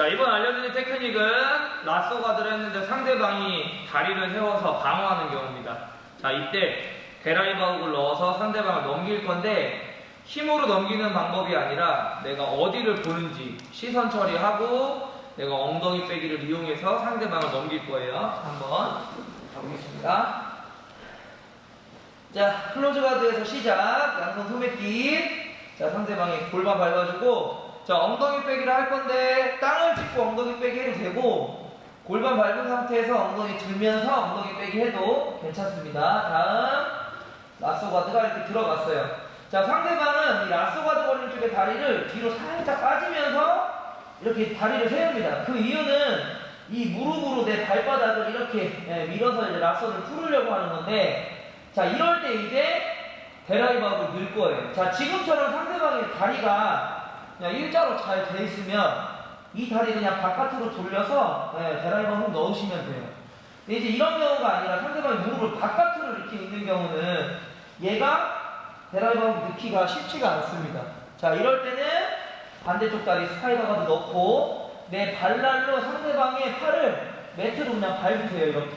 자, 이번 알려드릴 테크닉은 라쏘 가드를 했는데 상대방이 다리를 세워서 방어하는 경우입니다. 자, 이때 데라이브 아웃을 넣어서 상대방을 넘길 건데 힘으로 넘기는 방법이 아니라 내가 어디를 보는지 시선 처리하고 내가 엉덩이 빼기를 이용해서 상대방을 넘길 거예요. 한번 가보겠습니다. 자, 클로즈 가드에서 시작. 양손 소매끼. 자, 상대방이 골반 밟아주고, 자, 엉덩이 빼기를 할 건데, 땅을 짚고 엉덩이 빼기 해도 되고, 골반 밟은 상태에서 엉덩이 들면서 엉덩이 빼기 해도 괜찮습니다. 다음, 라쏘 가드가 이렇게 들어갔어요. 자, 상대방은 이 라쏘 가드 걸린 쪽에 다리를 뒤로 살짝 빠지면서 이렇게 다리를 세웁니다. 그 이유는 이 무릎으로 내 발바닥을 이렇게 예, 밀어서 이제 라쏘를 풀으려고 하는 건데, 자, 이럴 때 이제 데라이브하고 넣을 거예요. 자, 지금처럼 상대방의 다리가 그냥 일자로 잘 돼 있으면 이 다리 그냥 바깥으로 돌려서 네, 데라이브하고 넣으시면 돼요. 근데 이제 이런 경우가 아니라 상대방이 무릎을 바깥으로 이렇게 있는 경우는 얘가 데라이브하고 넣기가 쉽지가 않습니다. 자, 이럴 때는 반대쪽 다리 스파이더 가드 넣고 내 발날로 상대방의 팔을 매트로 그냥 밟으세요, 이렇게.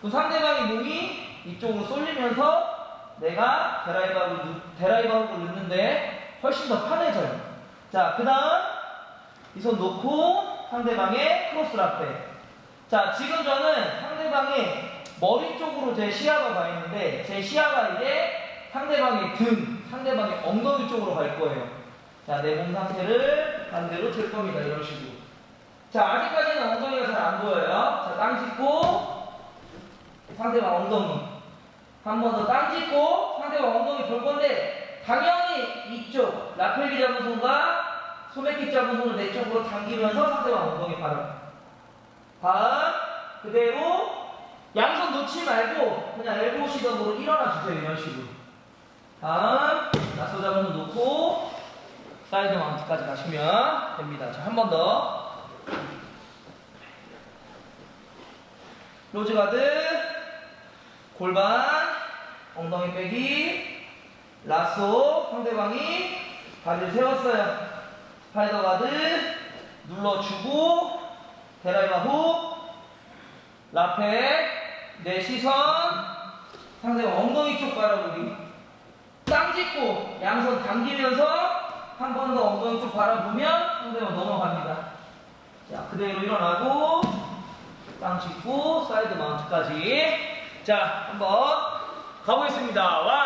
그 상대방의 몸이 이쪽으로 쏠리면서 내가 드라이버하고 넣는데 훨씬 더 편해져요. 자, 그 다음 이 손 놓고 상대방의 크로스 라페. 자, 지금 저는 상대방의 머리 쪽으로 제 시야가 가 있는데 제 시야가 이제 상대방의 등, 상대방의 엉덩이 쪽으로 갈 거예요. 자, 내 몸 상태를 반대로 들 겁니다. 이런 식으로. 자, 아직까지는 엉덩이가 잘 안 보여요. 자, 땅 짚고 상대방 엉덩이. 한 번 더 땅 짚고 상대방 엉덩이 볼 건데 당연히 이쪽 라펠기 잡은 손과 잡은 손을 내 쪽으로 당기면서 상대방 엉덩이 바로. 다음 그대로 양손 놓지 말고 그냥 엘보 시덤으로 일어나 주세요 이런 식으로. 다음 잡은 손 놓고 사이드 마운트까지 가시면 됩니다. 자, 한 번 더. 로즈 가드, 골반, 엉덩이 빼기, 라쏘, 상대방이 다리를 세웠어요. 스파이더 가드, 눌러주고, 데라이마 후, 라페, 내 시선, 상대방 엉덩이 쪽 바라보기. 땅 짚고 양손 당기면서 한 번 더 엉덩이 쪽 바라보면 상대방 넘어갑니다. 자, 그대로 일어나고, 땅 짚고, 사이드 마운트까지. 자, 한번 가보겠습니다. 원, 투.